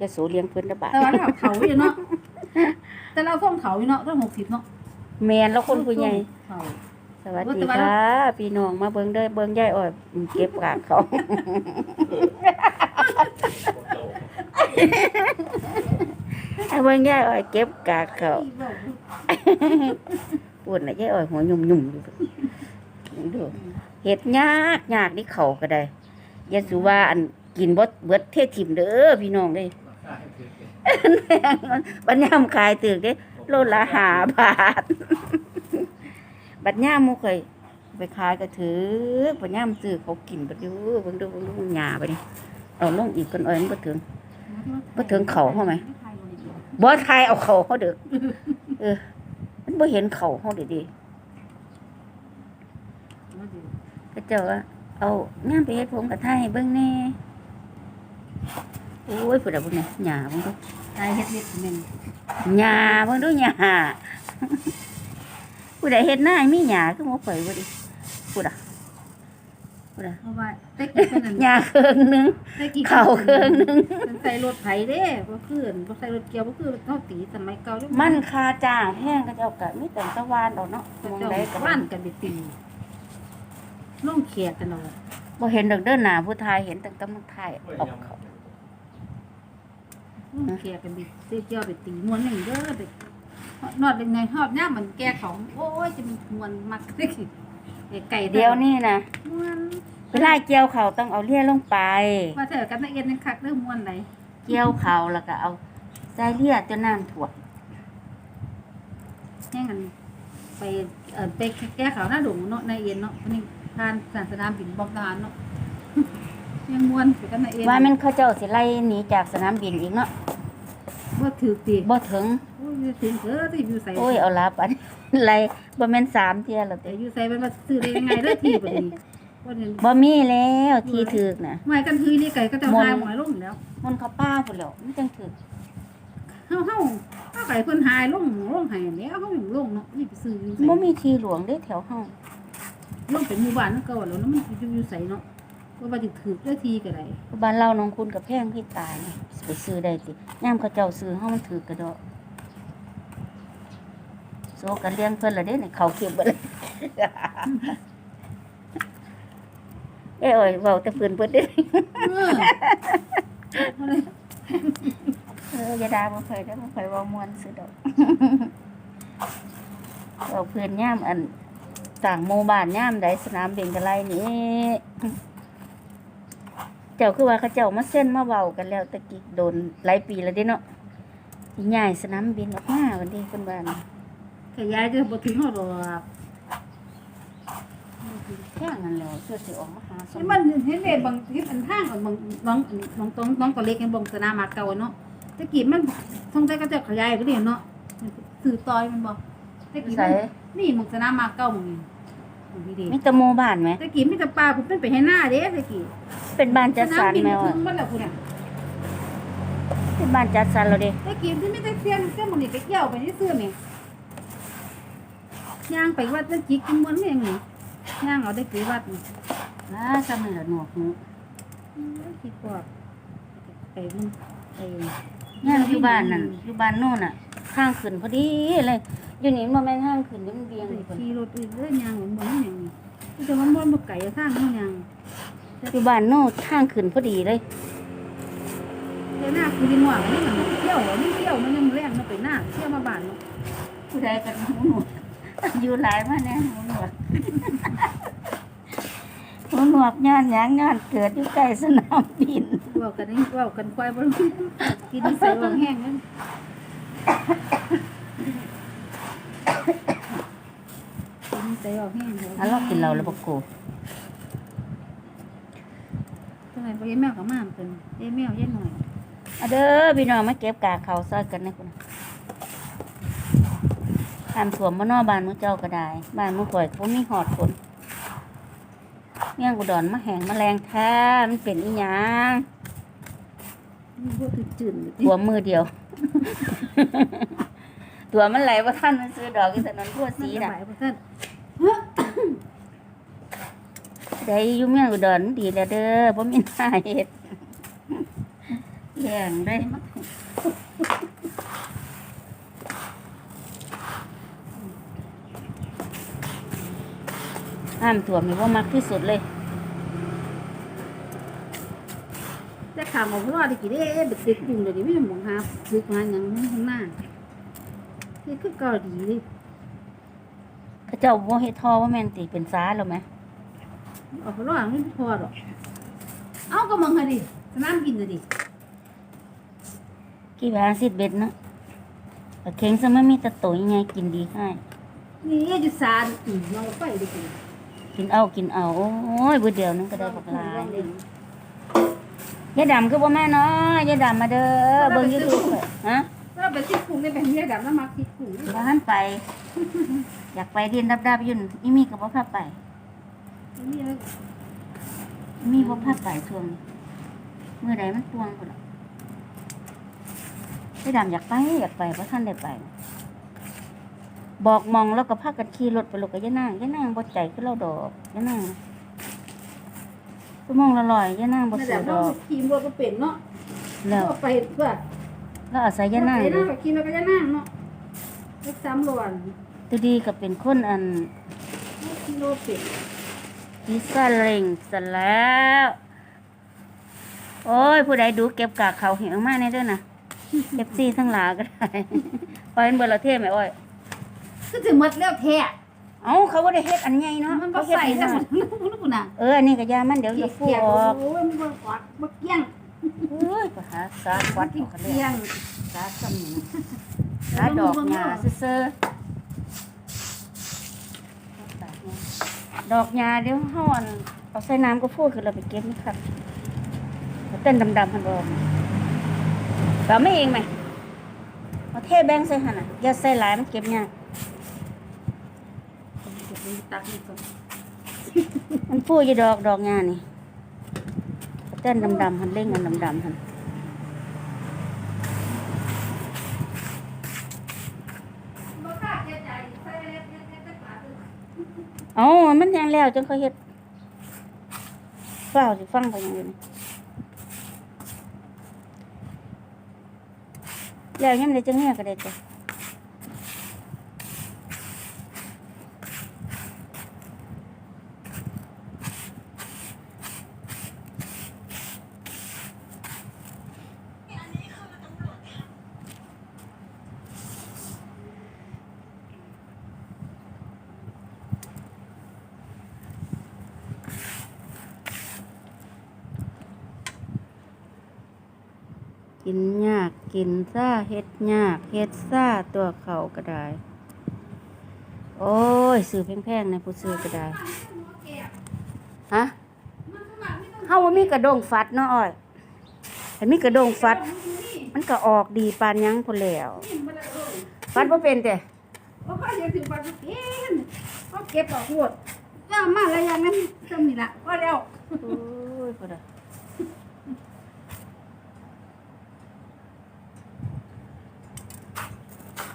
จะโสเลี้ยงเพิ่นละบาทแต่ว่าเราเฒ่าอยู่เนาะแต่เราส่งเฒ่าอยู่เนาะต้อง60เนาะแม่นแล้วคนผู้ใหญ่เฒ่าสวัสว่าดีแต่ว่าค่ะพี่น้องมาเบิ่งเด้อเบิ่งยายอ้อยอืมเก็บกากเขาเอาเบิ่งยายอ้อยเก็บกากเขาปวดน่ะยายอ้อยหัวยุ่มๆอยู่ดูเฮ็ดยากยากนี่เขาก็ได้อย่าสุว่าอันกินบ่เบิดเทถิ่มเด้อพี่น้องเด้ บัดยามขายตึกเด้โลละ5บาท บัดยามมูเคยไปขายก็ถือบัดยามซื้อเขากินบัดยูบิ่งดูบิ่งดูหญ้าไปนี่เอาลงอีกคนเอ้ยมันบ่ถึงบ่ถึงเขาเฮาไหมบ่ทายเอาเขาเฮาเด้อเออมันบ่เห็นเขาเฮาด้ดิก็เจ้าว่าเอางามไปเฮ็ดผมกับไทยเบิ่งแน่ โอ้ยผู้ใดบ่เนี่ยหญ้าเบิ่งดูตายเฮ็ดเฮ็ดแม่นหญ้าเบิ่งดูหญ้าผู้ใดเฮ็ดหน้าให้มีหญ้าคือบ่ข่อยบ่ดิผู้ใดผู้ใดเพราะว่าแต่กี้เพิ่นนั่นหญ้าเครื่องหนึงแต่กี้เข้าเครื่องหนึงมันใส่รถไถเด้บ่คือบ่ใส่รถเกี่ยวบ่คือเฮาตีสมัยเก่าเด้มันคาจ้างแพงก็เจ้าก็มีแต่ตะวันเอาเนาะมองเจ้าได้ก็ว่านกันไปตีลงเขียดกันเอาบ่เห็นดอกเด้อหน้าผู้ทายเห็นแต่ตะมันทายออกเขา ลงเขียดกันไปซื้อเกี่ยวไปตีมวนหนึงเด้อไปนอดยังไงฮอดยามมันแก่ของโอ้ยจะมีมวนมักเด้อไก่เดี๋ยวนี้นะมวนเวลาเกี่ยวเขาวต้องเอาเลี่ยลงไปว่าเถอะกันนักเรียนยังคักเด้อมวนไหนเกี่ยวเขาวแล้วก็เอาใส่เลี่ยจนน้ำท่วมแห่งกันไปเอ่อไปแก้ข่าวหน้าดุงเนาะในเย็นเนาะวันนี้ผ่านสนามบินบอกทหารเนาะยังมวนไปกันนักเรียนว่ามันเขาเจ้าสิไล่หนีจากสนามบินอีกเนาะ บ่ถือตีบ่ถึงโอ้ยอยู่ถึงเออที่อยู่ใส่โอ้ยเอาลาปันไล่บ่แม่นสามเที่ยแล้วแต่แต่อยู่ใส่มันมาซื้อได้ยังไงเด้อที่บ่นี้ว่าเนี่ยบ่มีแล้วที่ถึกน่ะไม่กันคือนี่ไก่ก็จะหายหมอยลงแล้วมันเขาป้าพุ่นแล้วมันจังถึกเฮาเฮาเฮาไก่เพิ่นหายลงลงหายแล้วเฮาอยู่ลงเนาะนี่ไปซื้ออยู่ใส่บ่มีที่หลวงเด้แถวเฮาลงเป็นหมู่บ้านเก่าแล้วแล้วมันอยู่อยู่ใส่เนาะก็ ว่าสิถือได้ทีก็ได้บ้านเราน้องคุณกับแพงพี่ตายนี่ไปซื้อได้ติยามเขาเจ้าซื้อเฮามันถือกระดอกโซกันเลี้ยงเพิ่นละเด้นี่เขาเก็บเบิดเลยเอ้ยโอ้ยเว้าแต่เพิ่นเบิดเด้เออเอออย่าด่าบ่ค่อยเด้อบ่ค่อยเว้าม่วนซื่อดอกเว้าเพิ่นยามอันต่างหมู่บ้านยามใดสนามบินกะไรนี่ เจ้าคือว่าเขาเจ้ามาเส้นมาเว้ากันแล้วตะกี้โดนหลายปีแล้วเด้เนาะสิย้ายสนามบินออกมาวันนี้เพิ่นว่านะขยายจะบ่ถึงเฮาดอกแค่นั้นแหล้วเสื้อสิออกมาหาสเห็นมันเห็นเด้บางเห็นอันทางของบางบางบางตรงบางตัวเล็กบางสนามมาเก่าเนาะตะกี้มันสงสัยก็จะขยายก็ได้เนาะสื่อต่อยมันบ่ตะกี้ใส่มันนี่บางสนามมาเก่าบางนี่บางทีเด้มีแต่หมู่บ้านไหมตะกี้มีแต่ปลาผมเป็นไปให้หน้าเด้ตะกี้เป็นบ้านจัดสรรบินแม่ถึว่างมันแล้วคุณน่ะเป็นบ้านจัดสรรแล้วเด้ตะกี้ที่มีแต่เสียงเสียงมันนี่ไปเกี่ยวไปนี่ซื้อนี่ย่างไปวัดนั่นจิกกินมันนี่นี่ย่างเอาได้กี่วัดนี่นะซ้ำนี่ล่ะหนวกหูคิดว่าไปมันไปย่างอยู่บ้านนั่นอยู่บ้านโน่นน่ะ ข้างขึ้นพอดีเลย อยู่นี่บ่แม่นข้างขึ้นนี่มันเบียงไปอยู่เพิ่นขี่รถอื่นเรื่อยยางเหมือนเหมือนอย่างนี้แต่ว่ามันบ่ไก่ทางเฮายางอยู่บ้านโน่นข้างขึ้นพอดีเลยแต่หน้าคือดีกว่านี่มันเที่ยวนี่เที่ยวมันยังแรงมันไปหน้าเที่ยวมาบ้านเนาะผู้ใดกันหูหนวกอยู่หลายมาแน่หูหนวกหูหนวกย้อนหยังย้อนเกิดอยู่ใกล้สนามบิน เว้ากันนี่เว้ากันควายบ่รู้กินใส่วางแห้งนั่น กินใส่วางแห้งอะเรากินเราแล้วบ่กูทำไมบ่ยายแมวกับม่ามเพิ่นยายแมวยายหน่อยอะเด้อพี่น้องมาเก็บกากเขาวซอยกันนะคุณทำสวมมานอบ้านมือเจ้าก็ได้บ้านมือข่อยก็บ่มีหอดคนเมี่ยงกุดอนมาแห้งมาแรงแท้มันเป็นอีหยังนี่บ่คือจืดตัวมือเดียว ตัวมันไหลว่าท่านมันซื้อดอกอีสนนทั่วสีน่ะน่ะบ่ซั่น ได้อยู่เมี่ยงกุดอนดีแล้วเด้อบ่มีหน้าเฮ็ดแย่งได้น้ำถ่วมนี่ว่ามักที่สุดเลยแต่ข่าวมาเพราะว่าได้กี่ได้เด็กติดกลุ่มเดี๋ยวนี้ไม่ได้มองหาซื้อมาอย่างข้างหน้านี่คือเกาหลีเลยเขาเจ้าว่าเฮ็ดทอว่าแม่นติเป็นซ้าแล้วไหม เอาเพราะว่าไม่พอหรอก เอาก็มองหาดิสนามบินน่ะดิกี่บาทสิบเบ็ดเนาะแต่เข่งซะมันมีแตะโตยังไงกินดีให้นี่อยู่ซานอืมเราไปดิกินกินเอากินเอาโอ้ยบื้อเดียวนึงก็ได้บักหลายเลยยายดำคือบ่แม่เนาะยายดำมาเด้อเบิ่งยูทูบฮะเราไปติดกลุ่มในแบบนี้แบบน้ำมักติดกลุ่มนี่บ้านไป อยากไปเรียนดับๆอยุ่นอีมีกับบ่พาไป นี่เลยอีมีบ่พาไปช่วงนี้มื้อใดมันปวงพุ่นล่ะยายดำอยากไปอยากไปบ่ทันได้ไป บอกมองแล้วก็พากันขี่รถไปลูกก็อย่านั่งอย่านั่งบ่ใจคือเราดอกอย่านั่งชั่วโมงละร้อยอย่านั่งบ่นั่นแหซื้ละอดเราอกขี่รถก็เป็นเนาะแล้วเราไปเพื่อแล้วอาศัยอย่านั่งไปเด้นั่องไปขี่เราก็จะนั่งเนาะรถสามล้วนตัวดีก็เป็นคนอันขี่รถเป็น อีสานเร่งซะแล้ว โอ้ย ผู้ใดดูเก็บกากเขาเหวมากในเด้อนะเอฟซีทั้งหลายก็ได้ปล่อยเป็นเบอร์ละเทศไหมอ้อยคือถึงหมดแล้วแท้เอ้าเขาบ่ได้เฮ็ดอันใหญ่เนาะมันก็เขาเฮ็ดใส่อันแต่น้หมอยดลูกน่ะเอออันนี้ก็ยามันเดี๋ยวจะฟูออกโอ้ยมันบ่ออกบ่เกี้ยงเอ้ยไปหาสาวัดที่ออกกันเลยเกี้ยงสาซ้ำนี่นะสาดอกหญ้าซื่อๆ ดอกหญ้าเดี๋ยวเฮาอันเอาใส่น้ำก็ฟูขึ้นแล้วไปเก็บนี่ครับเอาเต้นดำๆพันบ่เราไม่เองไหมเอาเทแบงใส่หั่นน่ะอย่าใส่หลายมันเก็บยากตักนี่ก่อนมันฟูอยู่ดอกดอกหญ้านี่เอาเต้นดำๆหันเล่งอันดำๆหัน บ่กล้าเสียใจใส่เล็กๆๆๆปาดเลย เอ้ามันยังแล้วจังค่อยเฮ็ดฟ้าสิฟังไปยังอยู่นี่แล้วยังได้จังเนี้ยก็ได้จ้ะกินยา กกินซ่าเฮ็ดยากเฮ็ดซ่าตัวเขาก็ได้ โอ้ยซื้อแพงๆในะผู้ซื้อก็ได้ฮะเฮาว่ามีกระดงฟัดเนาะอ้อยแต่มีกระดงฟัด มันก็ออกดีปานหยังพุ่นแล้วฟัดบ่เป็นแต่บ่ค่อยจะถึงปาดกินเอาเก็บออกหมดย่ามาแล้วอย่างนั้นจำนี่ล่ะว่าแล้วโอ้ยพุ่นน่ะ